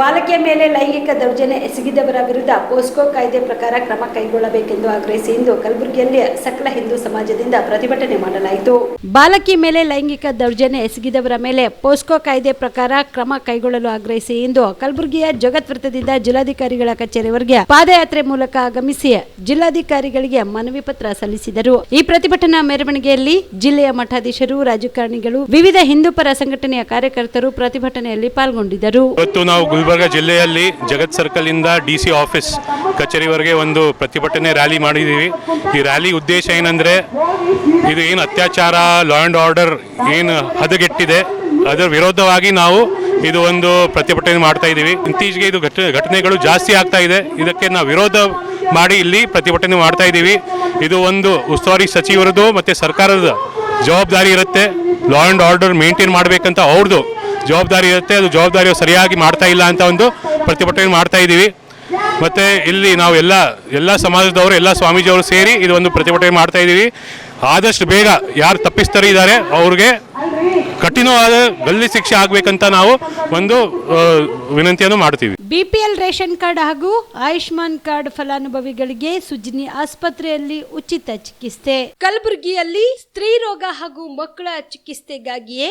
ಬಾಲಕಿಯ ಮೇಲೆ ಲೈಂಗಿಕ ದೌರ್ಜನ್ಯ ಎಸಗಿದವರ ವಿರುದ್ಧ ಪೋಸ್ಕೋ ಕಾಯ್ದೆ ಪ್ರಕಾರ ಕ್ರಮ ಕೈಗೊಳ್ಳಬೇಕೆಂದು ಆಗ್ರಹಿಸಿ ಇಂದು ಕಲಬುರಗಿಯಲ್ಲಿ ಸಕಲ ಹಿಂದೂ ಸಮಾಜದಿಂದ ಪ್ರತಿಭಟನೆ ಮಾಡಲಾಯಿತು. ಬಾಲಕಿ ಮೇಲೆ ಲೈಂಗಿಕ ದೌರ್ಜನ್ಯ ಎಸಗಿದವರ ಮೇಲೆ ಪೋಸ್ಕೋ ಕಾಯ್ದೆ ಪ್ರಕಾರ ಕ್ರಮ ಕೈಗೊಳ್ಳಲು ಆಗ್ರಹಿಸಿ ಇಂದು ಕಲಬುರಗಿಯ ಜಗತ್ ವೃತ್ತದಿಂದ ಜಿಲ್ಲಾಧಿಕಾರಿಗಳ ಕಚೇರಿವರೆಗೆ ಪಾದಯಾತ್ರೆ ಮೂಲಕ ಆಗಮಿಸಿ ಜಿಲ್ಲಾಧಿಕಾರಿಗಳಿಗೆ ಮನವಿ ಪತ್ರ ಸಲ್ಲಿಸಿದರು. ಈ ಪ್ರತಿಭಟನಾ ಮೆರವಣಿಗೆಯಲ್ಲಿ ಜಿಲ್ಲೆಯ ಮಠಾಧೀಶರು, ರಾಜಕಾರಣಿಗಳು, ವಿವಿಧ ಹಿಂದೂಪರ ಸಂಘಟನೆಯ ಕಾರ್ಯಕರ್ತರು ಪ್ರತಿಭಟನೆಯಲ್ಲಿ ಪಾಲ್ಗೊಂಡಿದ್ದರು. ನಾವು ಗುಲ್ಬರ್ಗ ಜಿಲ್ಲೆಯಲ್ಲಿ ಜಗತ್ ಸರ್ಕಲ್ ಇಂದ ಡಿ ಸಿ ಆಫೀಸ್ ಕಚೇರಿವರೆಗೆ ಒಂದು ಪ್ರತಿಭಟನೆ ರ್ಯಾಲಿ ಮಾಡಿದ್ದೀವಿ. ಈ ರ್ಯಾಲಿ ಉದ್ದೇಶ ಏನಂದ್ರೆ ಇದು ಏನು ಅತ್ಯಾಚಾರ ಲಾ ಆ್ಯಂಡ್ ಆರ್ಡರ್ ಏನು ಹದಗೆಟ್ಟಿದೆ. ಅದರ ವಿರೋಧವಾಗಿ ನಾವು ಇದು ಒಂದು ಪ್ರತಿಭಟನೆ ಮಾಡ್ತಾ ಇದ್ದೀವಿ. ಇತ್ತೀಚೆಗೆ ಇದು ಘಟ, ಘಟನೆಗಳು ಜಾಸ್ತಿ ಆಗ್ತಾ ಇದೆ. ಇದಕ್ಕೆ ನಾವು ವಿರೋಧ ಮಾಡಿ ಇಲ್ಲಿ ಪ್ರತಿಭಟನೆ ಮಾಡ್ತಾ ಇದ್ದೀವಿ. ಇದು ಒಂದು ಉಸ್ತುವಾರಿ ಸಚಿವರದು ಮತ್ತು ಸರ್ಕಾರದ ಜವಾಬ್ದಾರಿ ಇರುತ್ತೆ. ಲಾ ಆ್ಯಂಡ್ ಆರ್ಡರ್ ಮೇಂಟೈನ್ ಮಾಡಬೇಕಂತ ಅವ್ರದ್ದು ಜವಾಬ್ದಾರಿ ಇರುತ್ತೆ, ಅದು ಜವಾಬ್ದಾರಿ ಸರಿಯಾಗಿ ಮಾಡ್ತಾ ಇಲ್ಲ ಅಂತ ಒಂದು ಪ್ರತಿಭಟನೆ ಮಾಡ್ತಾ ಇದ್ದೀವಿ. ಮತ್ತೆ ಇಲ್ಲಿ ನಾವು ಎಲ್ಲ ಎಲ್ಲ ಸಮಾಜದವರು, ಎಲ್ಲ ಸ್ವಾಮೀಜಿಯವರು ಸೇರಿ ಇದು ಒಂದು ಪ್ರತಿಭಟನೆ ಮಾಡ್ತಾ ಇದ್ದೀವಿ. ಆದಷ್ಟು ಬೇಗ ಯಾರು ತಪ್ಪಿಸ್ತಾರೆ ಇದ್ದಾರೆ, ಅವ್ರಿಗೆ ಕಠಿಣವಾದ ಗಲ್ಲಿ ಶಿಕ್ಷೆ ಆಗ್ಬೇಕಂತ ನಾವು ಒಂದು ವಿನಂತಿಯನ್ನು ಮಾಡ್ತೀವಿ. ಬಿಪಿಎಲ್ ರೇಷನ್ ಕಾರ್ಡ್ ಹಾಗೂ ಆಯುಷ್ಮಾನ್ ಕಾರ್ಡ್ ಫಲಾನುಭವಿಗಳಿಗೆ ಸುಜ್ನಿ ಆಸ್ಪತ್ರೆಯಲ್ಲಿ ಉಚಿತ ಚಿಕಿತ್ಸೆ. ಕಲಬುರಗಿಯಲ್ಲಿ ಸ್ತ್ರೀ ರೋಗ ಹಾಗೂ ಮಕ್ಕಳ ಚಿಕಿತ್ಸೆಗಾಗಿಯೇ